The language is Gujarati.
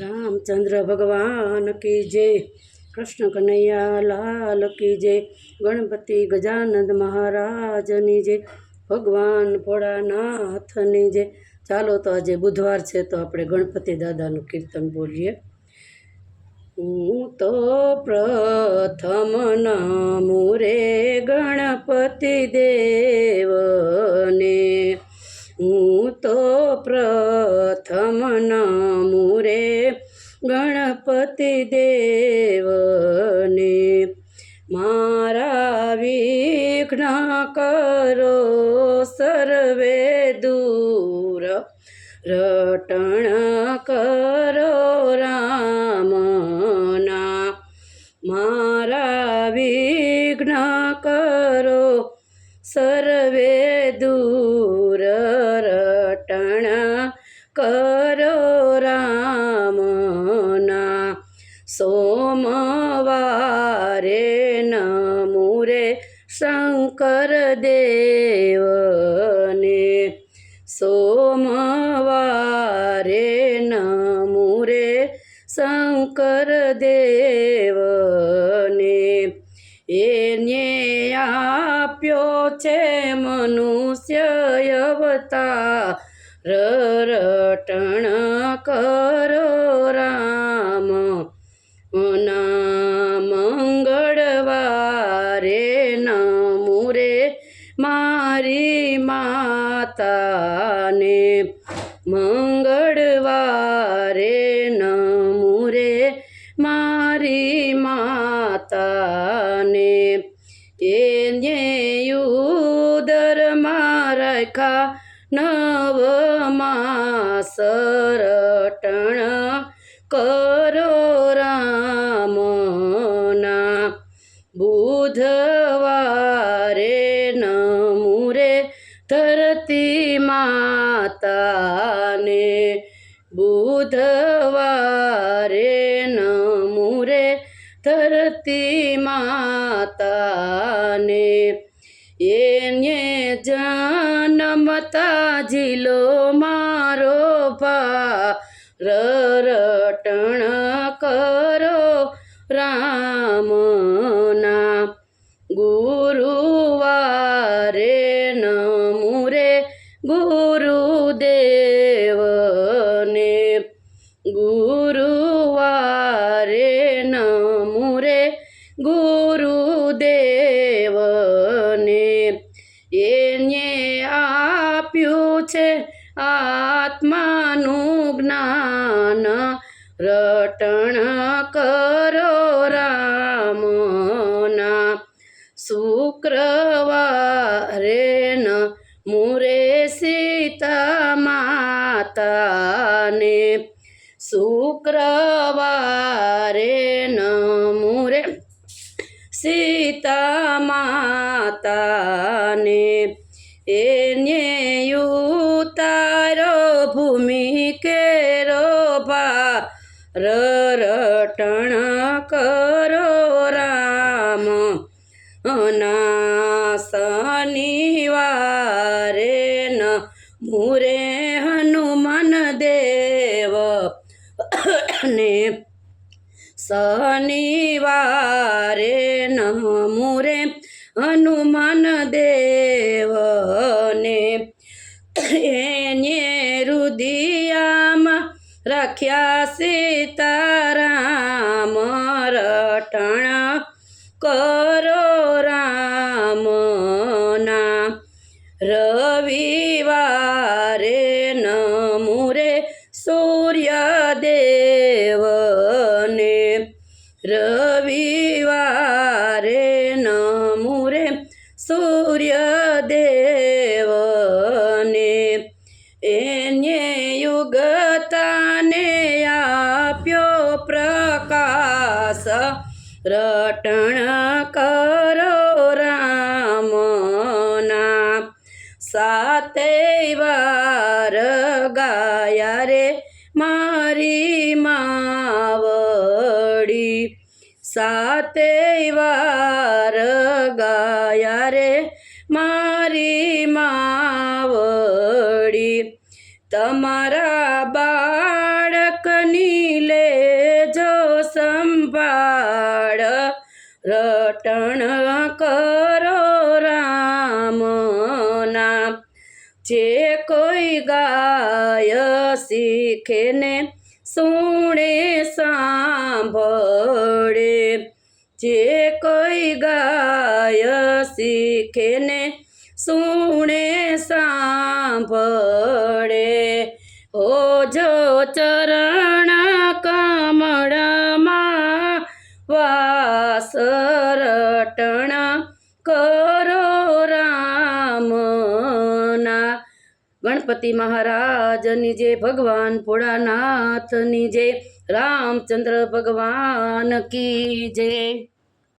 રામચંદ્ર ભગવાન કી જય. કૃષ્ણ કનૈયા લાલ કી જય. ગણપતિ ગજાનંદ મહારાજની જય. ભગવાન ભોળાનાથની જય. ચાલો તો આજે બુધવાર છે તો આપણે ગણપતિ દાદાનું કીર્તન બોલીએ. હું તો પ્રથમ નામું રે ગણપતિ દેવને. હું તો પ્રથમ નામું ગણપતિ દેવને મારા વિઘ્ન કરો સર્વે દૂર, રટણ કરો રામના. મારા વિઘ્ન કરો સર્વે દૂર, રટણ કરો સોમવારે નમુરે શંકર દેવને. સોમવારે નમુરે શંકર દેવને. એને આપ્યો છે મનુષ્ય અવતા રટણ કરો રામ. નમુરે મારી માતાને મંગળવારે નમુરે મારી માતાને એને ઉદર મારખા નવ સરટણ રટણ ધરતી માતાને બુધવારે નમુરે ધરતી માતાને. એને જન્મતા જીલો મારો ભા રટણ કરો રામના એને આપ્યું છે આત્માનું જ્ઞાન. રટણ કરો રામના. શુક્રવારે ન મુરે સીતા માતાને. શુક્રવારે ઉતારો ભૂમિ કેરો ભા રટણ કરો રામ. ના શનિવારે ન મુરે હનુમાન દેવ. ને શનિવારે નમુરે હનુમાન રાખ્યા સીતારામ રટણ કરો રામના. રવિવારે નમુરે સૂર્યદેવને. રવિવારે નમુરે સૂર્યદેવને રટણ કરો રામના સાતે વાર ગાયા રે મારી માવડી. સાતે વાર ગાયા રે મારી માવડી. તમારા બાળકની રટણ કરો રામના જે કોઈ ગાય શીખે ને સુણે સાંભળે. જે કોઈ ગાય શીખે ને સુણે સાંભળે. ઓ જો ચરણ ગણપતિ મહારાજની જે ભગવાન ભોળાનાથની જે રામચંદ્ર ભગવાન કી જય.